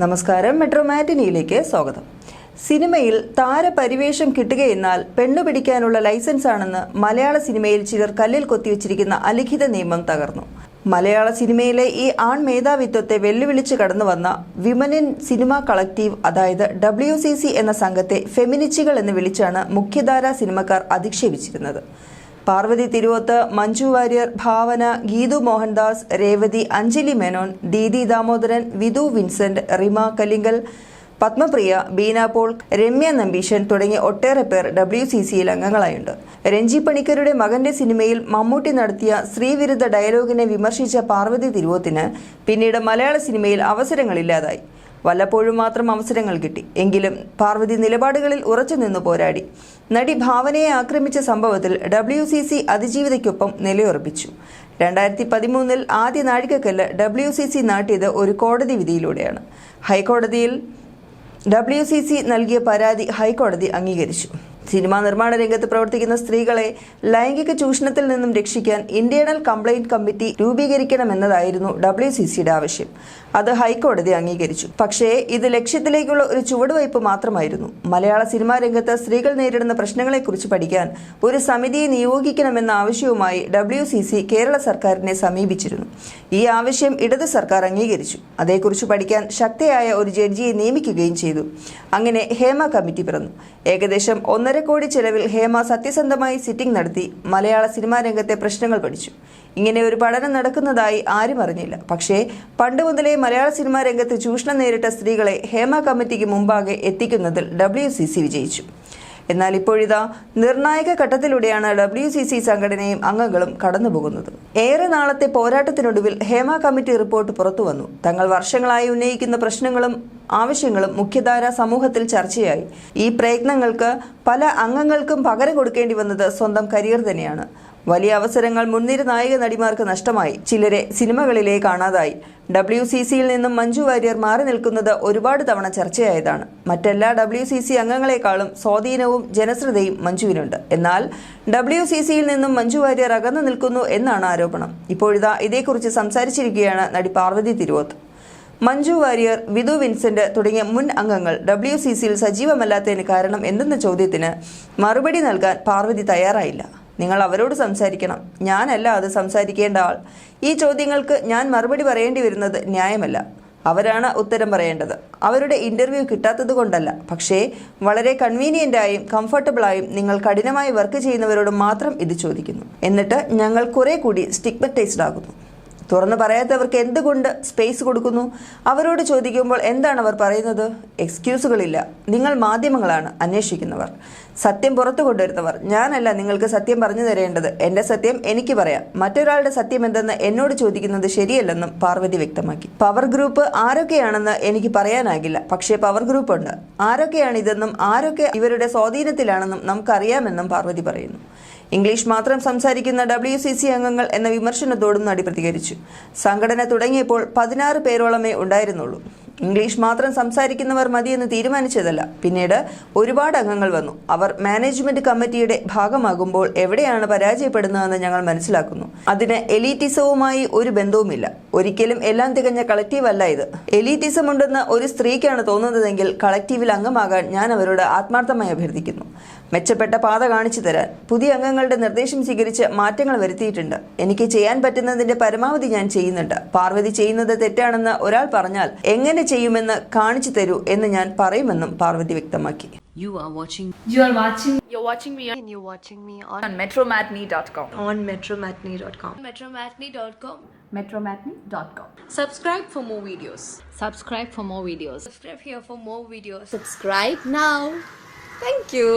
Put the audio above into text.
നമസ്കാരം. മെട്രോ മാറ്റിനിയിലേക്ക് സ്വാഗതം. സിനിമയിൽ താരപരിവേഷം കിട്ടുകയെന്നാൽ പെണ്ണുപിടിക്കാനുള്ള ലൈസൻസ് ആണെന്ന് മലയാള സിനിമയിൽ ചിലർ കല്ലിൽ കൊത്തിവെച്ചിരിക്കുന്ന അലിഖിത നിയമം തകർന്നു. മലയാള സിനിമയിലെ ഈ ആൺ മേധാവിത്വത്തെ വെല്ലുവിളിച്ച് കടന്നു വന്ന വിമനിൻ സിനിമ കളക്റ്റീവ് അതായത് ഡബ്ല്യു എന്ന സംഘത്തെ ഫെമിനിച്ചുകൾ എന്ന് വിളിച്ചാണ് മുഖ്യധാരാ സിനിമക്കാർ അധിക്ഷേപിച്ചിരുന്നത്. പാർവതി തിരുവോത്ത് മഞ്ജു വാര്യർ ഭാവന ഗീതു മോഹൻദാസ് രേവതി അഞ്ജലി മേനോൻ ദീദി ദാമോദരൻ വിധു വിൻസെന്റ് റിമ കലിങ്കൽ പത്മപ്രിയ ബീന പോൾ രമ്യ നമ്പീശൻ തുടങ്ങിയ ഒട്ടേറെ പേർ ഡബ്ല്യു സി സിയിൽ അംഗങ്ങളായുണ്ട്. രഞ്ജി പണിക്കരുടെ മകന്റെ സിനിമയിൽ മമ്മൂട്ടി നടത്തിയ സ്ത്രീവിരുദ്ധ ഡയലോഗിനെ വിമർശിച്ച പാർവതി തിരുവോത്തിന് പിന്നീട് മലയാള സിനിമയിൽ അവസരങ്ങളില്ലാതായി. വല്ലപ്പോഴും മാത്രം അവസരങ്ങൾ കിട്ടി. എങ്കിലും പാർവതി നിലപാടുകളിൽ ഉറച്ചു നിന്ന് പോരാടി. നടി ഭാവനയെ ആക്രമിച്ച സംഭവത്തിൽ ഡബ്ല്യു സി സി അതിജീവിതയ്ക്കൊപ്പം നിലയുറപ്പിച്ചു. രണ്ടായിരത്തി പതിമൂന്നിൽ ആദ്യ നാഴികക്കല്ല് ഡബ്ല്യു സി സി നാട്ടിയത് ഒരു കോടതി വിധിയിലൂടെയാണ്. ഹൈക്കോടതിയിൽ ഡബ്ല്യു സി സി നൽകിയ പരാതി ഹൈക്കോടതി അംഗീകരിച്ചു. സിനിമാ നിർമ്മാണ രംഗത്ത് പ്രവർത്തിക്കുന്ന സ്ത്രീകളെ ലൈംഗിക ചൂഷണത്തിൽ നിന്നും രക്ഷിക്കാൻ ഇന്റേണൽ കംപ്ലൈന്റ് കമ്മിറ്റി രൂപീകരിക്കണമെന്നതായിരുന്നു ഡബ്ല്യു സി സിയുടെ ആവശ്യം. അത് ഹൈക്കോടതി അംഗീകരിച്ചു. പക്ഷേ ഇത് ലക്ഷ്യത്തിലേക്കുള്ള ഒരു ചുവടുവയ്പ് മാത്രമായിരുന്നു. മലയാള സിനിമാ രംഗത്ത് സ്ത്രീകൾ നേരിടുന്ന പ്രശ്നങ്ങളെക്കുറിച്ച് പഠിക്കാൻ ഒരു സമിതിയെ നിയോഗിക്കണമെന്ന ആവശ്യവുമായി ഡബ്ല്യു സി സി കേരള സർക്കാരിനെ സമീപിച്ചിരുന്നു. ഈ ആവശ്യം ഇടത് സർക്കാർ അംഗീകരിച്ചു. അതേക്കുറിച്ച് പഠിക്കാൻ ശക്തിയായ ഒരു ജഡ്ജിയെ നിയമിക്കുകയും ചെയ്തു. അങ്ങനെ ഹേമ കമ്മിറ്റി പിറന്നു. ഏകദേശം ഒന്നര കോടി ചെലവിൽ ഹേമ സത്യസന്ധമായി സിറ്റിംഗ് നടത്തി മലയാള സിനിമാ രംഗത്തെ പ്രശ്നങ്ങൾ പഠിച്ചു. ഇങ്ങനെ ഒരു പഠനം നടക്കുന്നതായി ആരും അറിഞ്ഞില്ല. പക്ഷേ പണ്ട് മുതലേ മലയാള സിനിമാ രംഗത്ത് ചൂഷണം നേരിട്ട സ്ത്രീകളെ ഹേമ കമ്മിറ്റിക്ക് മുമ്പാകെ എത്തിക്കുന്നതിൽ ഡബ്ല്യു വിജയിച്ചു. എന്നാൽ ഇപ്പോഴിതാ നിർണായക ഘട്ടത്തിലൂടെയാണ് ഡബ്ല്യു സി സി സംഘടനയും അംഗങ്ങളും കടന്നുപോകുന്നത്. ഏറെ നാളത്തെ പോരാട്ടത്തിനൊടുവിൽ ഹേമ കമ്മിറ്റി റിപ്പോർട്ട് പുറത്തുവന്നു. തങ്ങൾ വർഷങ്ങളായി ഉന്നയിക്കുന്ന പ്രശ്നങ്ങളും ആവശ്യങ്ങളും മുഖ്യധാര സമൂഹത്തിൽ ചർച്ചയായി. ഈ പ്രയത്നങ്ങൾക്ക് പല അംഗങ്ങൾക്കും പകരം കൊടുക്കേണ്ടി വന്നത് സ്വന്തം കരിയർ തന്നെയാണ്. വലിയ അവസരങ്ങൾ മുൻനിര നായിക നടിമാർക്ക് നഷ്ടമായി. ചിലരെ സിനിമകളിലേ കാണാതായി. ഡബ്ല്യു സി സിയിൽ നിന്നും മഞ്ജു വാര്യർ മാറി നിൽക്കുന്നത് ഒരുപാട് തവണ ചർച്ചയായതാണ്. മറ്റെല്ലാ ഡബ്ല്യു സി സി അംഗങ്ങളെക്കാളും സ്വാധീനവും ജനശ്രദ്ധയും മഞ്ജുവിനുണ്ട്. എന്നാൽ ഡബ്ല്യു സി സിയിൽ നിന്നും മഞ്ജു വാര്യർ അകന്നു നിൽക്കുന്നു എന്നാണ് ആരോപണം. ഇപ്പോഴിതാ ഇതേക്കുറിച്ച് സംസാരിച്ചിരിക്കുകയാണ് നടി പാർവതി തിരുവോത്ത്. മഞ്ജു വാര്യർ വിധു വിൻസെന്റ് തുടങ്ങിയ മുൻ അംഗങ്ങൾ ഡബ്ല്യു സി സിയിൽ സജീവമല്ലാത്തതിന് കാരണം എന്തെന്ന ചോദ്യത്തിന് മറുപടി നൽകാൻ പാർവതി തയ്യാറായില്ല. നിങ്ങൾ അവരോട് സംസാരിക്കണം. ഞാനല്ല അത് സംസാരിക്കേണ്ട ആൾ. ഈ ചോദ്യങ്ങൾക്ക് ഞാൻ മറുപടി പറയേണ്ടി വരുന്നത് ന്യായമല്ല. അവരാണ് ഉത്തരം പറയേണ്ടത്. അവരുടെ ഇന്റർവ്യൂ കിട്ടാത്തത് കൊണ്ടല്ല. പക്ഷേ വളരെ കൺവീനിയന്റായും കംഫർട്ടബിളായും നിങ്ങൾ കഠിനമായി വർക്ക് ചെയ്യുന്നവരോട് മാത്രം ഇത് ചോദിക്കുന്നു. എന്നിട്ട് ഞങ്ങൾ കുറെ കൂടി സ്റ്റിഗ്മറ്റൈസ്ഡ് ആകുന്നു. തുറന്നു പറയാത്തവർക്ക് എന്തുകൊണ്ട് സ്പേസ് കൊടുക്കുന്നു? അവരോട് ചോദിക്കുമ്പോൾ എന്താണ് അവർ പറയുന്നത്? എക്സ്ക്യൂസുകളില്ല നിങ്ങൾ മാധ്യമങ്ങളാണ് അന്വേഷിക്കുന്നവർ. സത്യം പുറത്തു കൊണ്ടുവരുന്നവർ. ഞാനല്ല നിങ്ങൾക്ക് സത്യം പറഞ്ഞു തരേണ്ടത്. എന്റെ സത്യം എനിക്ക് പറയാം. മറ്റൊരാളുടെ സത്യം എന്തെന്ന് എന്നോട് ചോദിക്കുന്നത് ശരിയല്ലെന്നും പാർവതി വ്യക്തമാക്കി. പവർ ഗ്രൂപ്പ് ആരൊക്കെയാണെന്ന് എനിക്ക് പറയാനാകില്ല. പക്ഷേ പവർ ഗ്രൂപ്പ് ഉണ്ട്. ആരൊക്കെയാണ് ഇതെന്നും ആരൊക്കെ ഇവരുടെ സ്വാധീനത്തിലാണെന്നും നമുക്കറിയാമെന്നും പാർവതി പറയുന്നു. ഇംഗ്ലീഷ് മാത്രം സംസാരിക്കുന്ന ഡബ്ല്യു സി സി അംഗങ്ങൾ എന്ന വിമർശനത്തോടും നടി പ്രതികരിച്ചു. സംഘടന തുടങ്ങിയപ്പോൾ പതിനാറ് പേരോളമേ ഉണ്ടായിരുന്നുള്ളൂ. ഇംഗ്ലീഷ് മാത്രം സംസാരിക്കുന്നവർ മതിയെന്ന് തീരുമാനിച്ചതല്ല. പിന്നീട് ഒരുപാട് അംഗങ്ങൾ വന്നു. അവർ മാനേജ്മെന്റ് കമ്മിറ്റിയുടെ ഭാഗമാകുമ്പോൾ എവിടെയാണ് പരാജയപ്പെടുന്നതെന്ന് ഞങ്ങൾ മനസ്സിലാക്കുന്നു. അതിന് എലീറ്റിസവുമായി ഒരു ബന്ധവുമില്ല. ഒരിക്കലും എല്ലാം തികഞ്ഞ കളക്റ്റീവ് അല്ല ഇത്. എലീറ്റിസം ഉണ്ടെന്ന് ഒരു സ്ത്രീക്കാണ് തോന്നുന്നതെങ്കിൽ കളക്റ്റീവിൽ അംഗമാകാൻ ഞാൻ അവരോട് ആത്മാർത്ഥമായി അഭ്യർത്ഥിക്കുന്നു. മെച്ചപ്പെട്ട പാത കാണിച്ചു തരാൻ പുതിയ അംഗങ്ങളുടെ നിർദ്ദേശം സ്വീകരിച്ച് മാറ്റങ്ങൾ വരുത്തിയിട്ടുണ്ട് എനിക്ക് ചെയ്യാൻ പറ്റുന്നതിന്റെ പരമാവധി ഞാൻ ചെയ്യുന്നുണ്ട് പാർവതി ചെയ്യുന്നത് തെറ്റാണെന്ന് ഒരാൾ പറഞ്ഞാൽ എങ്ങനെ ചെയ്യുമെന്ന് കാണിച്ചു തരൂ എന്ന് ഞാൻ പറയുമെന്നും പാർവതി വ്യക്തമാക്കി You are watching You are watching You're watching me and you're watching me on, on metromatney.com. on metromatney.com. metromatney.com. metromatney.com. Subscribe for more videos. subscribe for more videos. Subscribe here for more videos. Subscribe now. Thank you.